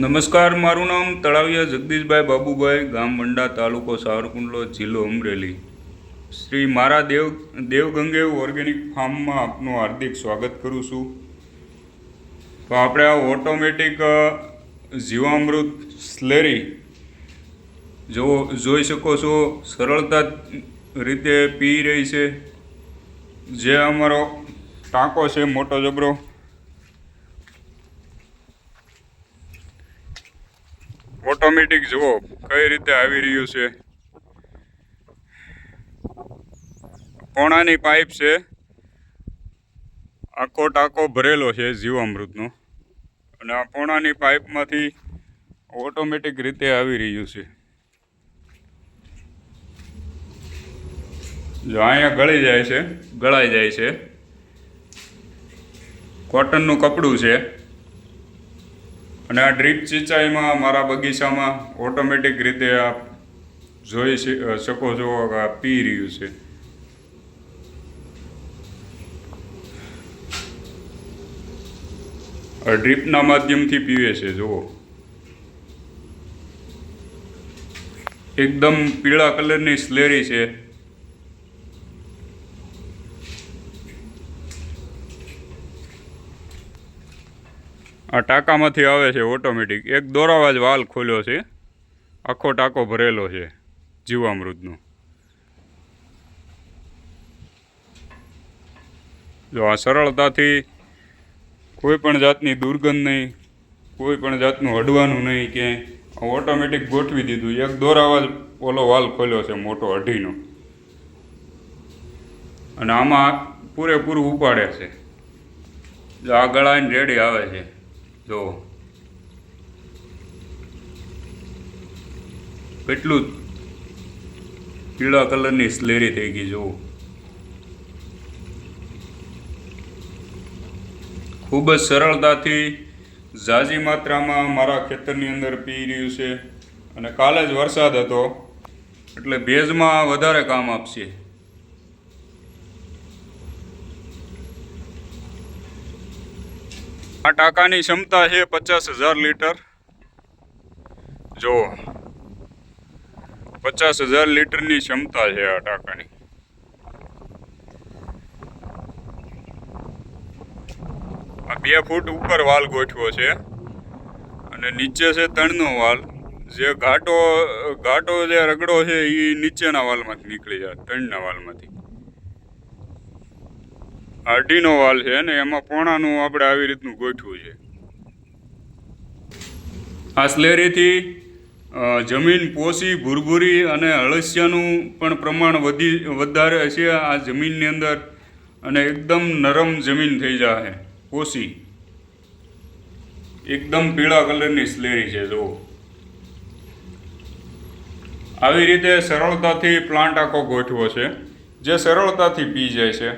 નમસ્કાર, મારું નામ તળાવિયા જગદીશભાઈ બાબુભાઈ, ગામ મંડા તાલુકો સાવરકુંડલો, જિલ્લો અમરેલી. શ્રી મારા દેવ, દેવગંગેવ ઓર્ગેનિક ફાર્મમાં આપનું હાર્દિક સ્વાગત કરું છું. તો આપણે આ ઓટોમેટિક જીવામૃત સ્લેરી જો જોઈ શકો છો. સરળતા રીતે પી રહી છે. જે અમારો ટાંકો છે, મોટો જબરો. ઓટોમેટિક જુઓ, કઈ રીતે આવી રહ્યું છે. પોણાની પાઇપ છે. આખો ટાંકો ભરેલો છે જીવામૃતનો. અને આ પોણાની પાઇપમાંથી ઓટોમેટિક રીતે આવી રહ્યું છે. જો અહીંયા ગળી જાય છે, ગળાઈ જાય છે. કોટનનું કપડું છે. અને આ ડ્રીપ સિંચાઈમાં મારા બગીચામાં ઓટોમેટિક રીતે આપ જોઈ શકો છો આ પી રહ્યું છે. ડ્રીપના માધ્યમથી પીવે છે, જુઓ. એકદમ પીળા કલરની સ્લેરી છે. આ ટાંકામાંથી આવે છે ઓટોમેટિક. એક દોરાવા જ વાલ ખોલ્યો છે. આખો ટાંકો ભરેલો છે જીવામૃતનો. જો આ સરળતાથી કોઈ પણ જાતની દુર્ગંધ નહીં, કોઈ પણ જાતનું હડવાનું નહીં આ ઓટોમેટિક ગોઠવી દીધું. એક દોરાવા જ ઓલો વાલ ખોલ્યો છે મોટો અઢીનો. અને આમાં પૂરેપૂરું ઉપાડે છે. આ ગળાઈને રેડી આવે છે. જો. કેટલું પીળા કલરની સ્લેરી થઈ ગઈ, જુઓ. ખૂબ જ સરળતાથી ઝાઝી માત્રામાં મારા ખેતરની અંદર પી રહ્યું છે અને કાલે જ વરસાદ હતો, એટલે ભેજમાં વધારે કામ આપશે. આ ટાંકાની ક્ષમતા છે પચાસ હજાર લીટર. જો પચાસ હજાર લીટરની ક્ષમતા છે આ ટાંકાની. આ બે ફૂટ ઉપર વાલ ગોઠવો છે અને નીચે છે તણનો વાલ. જે ઘાટો ઘાટો જે રગડો છે એ નીચેના વાલમાંથી નીકળી જાય, તણના વાલમાંથી. અઢીનો વાલ છે ને એમાં પોણાનું આપણે આવી રીતનું ગોઠવું છે. આ સ્લેરીથી જમીન પોસી ભૂરભૂરી અને અળસિયાનું પણ પ્રમાણ વધી, વધારે છે. આ જમીનની અંદર અને એકદમ નરમ જમીન થઈ જાય પોસી એકદમ પીળા કલરની સ્લેરી છે, જુઓ. આવી રીતે સરળતાથી પ્લાન્ટ આખો ગોઠવો છે. જે સરળતાથી પી જાય છે.